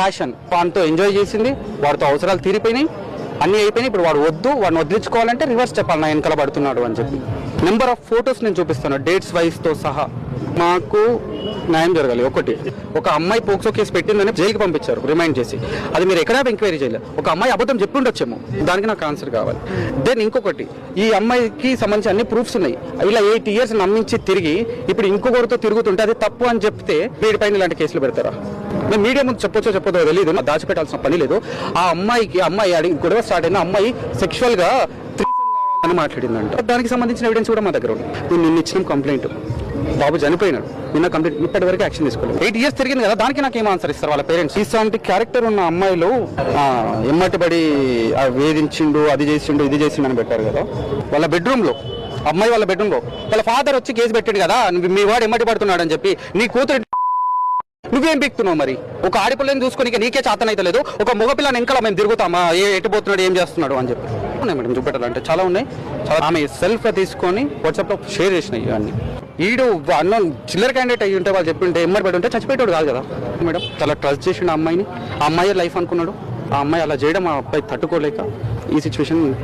Passion వాడితో enjoy చేసింది వాడితో అవసరాలు తీరిపోయినాయి అన్నీ అయిపోయినాయి. ఇప్పుడు వాడు వద్దు వాడిని వదిలించుకోవాలంటే రివర్స్ చెప్పాలి నా వెనకాల పడుతున్నాడు అని చెప్పి. నెంబర్ ఆఫ్ ఫొటోస్ నేను చూపిస్తాను డేట్స్ వైజ్తో సహా. మాకు న్యాయం జరగాలి ఒకటి. ఒక అమ్మాయి పోక్సో కేసు పెట్టిందని జైలుకి పంపించారు రిమైండ్ చేసి. అది మీరు ఎక్కడా ఎంక్వైరీ చేయలేదు. ఒక అమ్మాయి అబద్ధం చెప్పుండొచ్చేమో దానికి నాకు ఆన్సర్ కావాలి. దెన్ ఇంకొకటి ఈ అమ్మాయికి సంబంధించి అన్ని ప్రూఫ్స్ ఉన్నాయి. ఇలా ఎయిట్ ఇయర్స్ నమ్మించి తిరిగి ఇప్పుడు ఇంకొకరితో తిరుగుతుంటే అది తప్పు అని చెప్తే వీడిపైన ఇలాంటి కేసులు పెడతారా? మేము మీడియా ముందు చెప్పొచ్చో చెప్పదో తెలియదు దాచిపెట్టాల్సిన పని లేదు. ఆ అమ్మాయికి అమ్మాయి అడిగి గొడవ స్టార్ట్ అయిన అమ్మాయి సెక్షువల్గా అని మాట్లాడిందంట. దానికి సంబంధించిన ఎవిడెన్స్ కూడా మా దగ్గర ఉంది నేను నిన్న ఇచ్చిన కంప్లైంట్ బాబు చనిపోయినాడు. నిన్న కంప్లీట్ ఇప్పటి వరకు యాక్షన్ తీసుకోలేదు ఎయిట్ ఇయర్స్ తిరిగింది కదా. దానికి నాకు ఏం ఆన్సర్ ఇస్తారు వాళ్ళ పేరెంట్స్ ఇలాంటి క్యారెక్టర్ ఉన్న అమ్మాయిలు ఎమ్మటిబడి వేధించిండు అది చేసిండు ఇది చేసిండు అని పెట్టారు కదా. వాళ్ళ బెడ్రూమ్లో అమ్మాయి వాళ్ళ బెడ్రూమ్లో వాళ్ళ ఫాదర్ వచ్చి కేసు పెట్టాడు కదా. మీ వాడు ఎమ్మటి పడుతున్నాడు అని చెప్పి నీ కూతురు నువ్వేం పీక్తున్నావు మరి? ఒక ఆడపిల్లని చూసుకొని నీకే చేతనైతే లేదు. ఒక మగపిల్లని ఇంకా మేము తిరుగుతామా? ఏ ఎటు ఏం చేస్తున్నాడు? అని చెప్పి. ఉన్నాయి మేడం చూపెట్టాలంటే చాలా ఉన్నాయి. చాలా ఆమె సెల్ఫ్ తీసుకొని వాట్సాప్లో షేర్ చేసినాయి ఇవన్నీ. ఈడు అన్న చిల్లర క్యాండిడేట్ అయ్యి ఉంటే వాళ్ళు చెప్పింటే ఎమ్మడి పెట్టి ఉంటే చచ్చిపోయేటోడు కాదు కదా. మేడం చాలా ట్రస్ట్ చేసిన అమ్మాయిని. ఆ అమ్మాయి లైఫ్ అనుకున్నాడు. ఆ అమ్మాయి అలా చేయడం ఆ అబ్బాయి తట్టుకోలేక ఈ సిచ్యువేషన్